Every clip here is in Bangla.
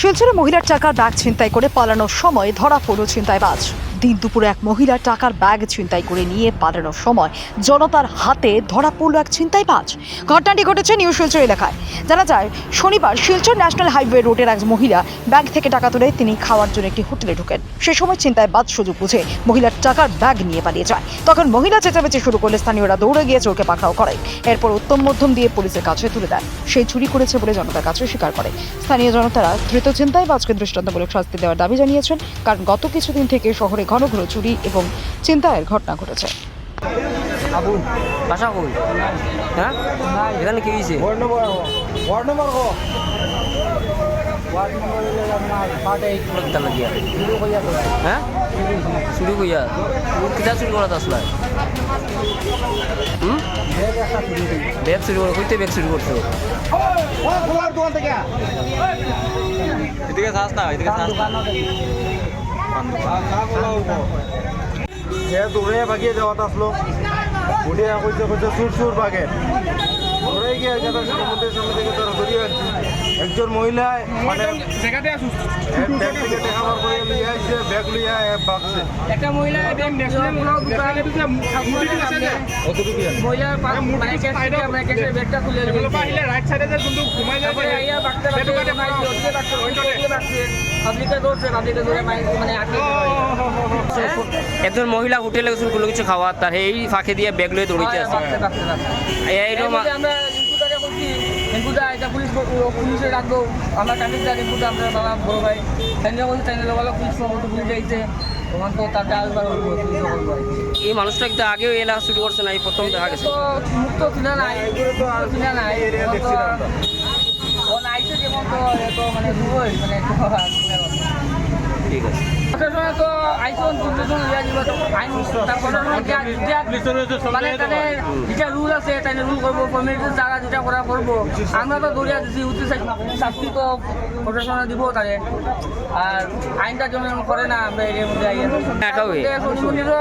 শিলচরে মহিলার টাকা ব্যাগ ছিনতাই করে পালানোর সময় ধরা পড়ল ছিনতাইবাজ। দিন দুপুরে এক মহিলা টাকার ব্যাগ ছিনতাই করে নিয়ে পালানোর সময় জনতার হাতে ধরা পড়ল এক ছিনতাইবাজ। ঘটনাটি ঘটেছে নিউ শিলচর এলাকায়। জানা যায়, শনিবার শিলচর ন্যাশনাল হাইওয়ে রোডের এক মহিলা ব্যাগ থেকে টাকা তুলে তিনি খাওয়ার জন্য একটি হোটেলে ঢোকেন। সে সময় ছিনতাইবাজ সুযোগ বুঝে মহিলার টাকার ব্যাগ নিয়ে পালিয়ে যায়। তখন মহিলা চেঁচামেচি শুরু করলে স্থানীয়রা দৌড়ে গিয়ে চোরকে পাকড়াও করে এরপর উত্তম মধ্যম দিয়ে পুলিশের কাছে তুলে দেয় সেই চুরি করেছে বলে জনতার কাছে স্বীকার করে। স্থানীয় জনতারা ধৃত ছিনতাইবাজকে দৃষ্টান্তমূলক শাস্তি দেওয়ার দাবি জানিয়েছেন। কারণ গত কিছুদিন থেকে শহরে ঘন ঘন চুরি এবং চিন্তায়ের ঘটনা ঘটেছে। আবু বাসা কই? হ্যাঁ? এখানে কি হয়েছে হ্যাঁ? কইয়া। কিতা করা আসলা? হুম? ব্যাগ করে কইতে ব্যাগ করছ? এদিকে চাস না এদিকে চাস না। সে দৌড়ে ভাগিয়ে যাওয়াত আসলো উঠে কইছে কইছে সুর সুর বাগে দৌড়ে গিয়ে সমুদ্রের সামনে থেকে তারা ধরিয়ে আনছে একজন মহিলা মানে ব্যাগ থেকে টাকা বার করে লিয়ে আসছে ব্যাগ লিয়ে বাগছে একটা মহিলা মহিলার ব্যাগটা খুলে পাবলিকে পাবলিকে মানে আটকে একজন মহিলা হোটেলে গেছিল কোনো কিছু খাওয়া তার এই ফাঁকে দিয়ে ব্যাগ লয়ে দৌড়িতে আছে। এইরকম আমরা বলছি, রিঙ্কুদা, এটা পুলিশ পুলিশে রাখব আমরা ট্রাফিকটা রিঙ্কুদা আমরা বাবা বড় ভাই। তাইলে বলছি তাইলে বলো পুলিশ তো পুলিশ যাইছে তখন এই মানুষটা কিন্তু আগেও এলাকা শুরু করছে না এই প্রথম দেখা গেছে। মুক্ত কিনা নাই কিনা নাই। নাইছে যেমন তো মানে ভুল মানে ঠিক আছে। তো আইসন দুজন ইয়া দিব আইন তার প্রশাসনে যা যা মানে তাহলে যেটা রুল আছে তাহলে রুল করব কমিটির যারা যেটা করা করব। আমরা তো দৌড়িয়া দিচ্ছি উচিত শাস্তি তো প্রশাসনে দিব তাহলে আর আইনটা যেমন করে না আমরা এর মধ্যে হয়ে। শনি মন্দিরও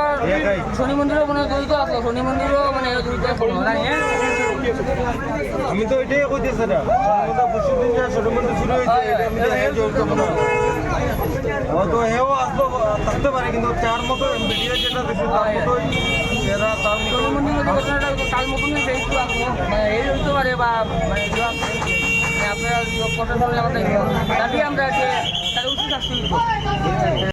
শনি মন্দিরও মানে জড়িত আছে। শনি মন্দিরও মানে জড়িত আছে। হ্যাঁ। আমি তো এটাই কইতেছি না। শুরু হয়েছে এটা আমি তো হ্যাঁ জড়িত মনে হয়। ও তো হেও আসলো, থাকতে পারে, কিন্তু তার মতো ভিডিও যেটা দেখছি তার মতোই এরা তার কাল মতনই দেখতে মানে এই হইতে পারে বা মানে মানে আপনারা প্রশাসনের আমাদের আমরা যে উচিত শাস্তি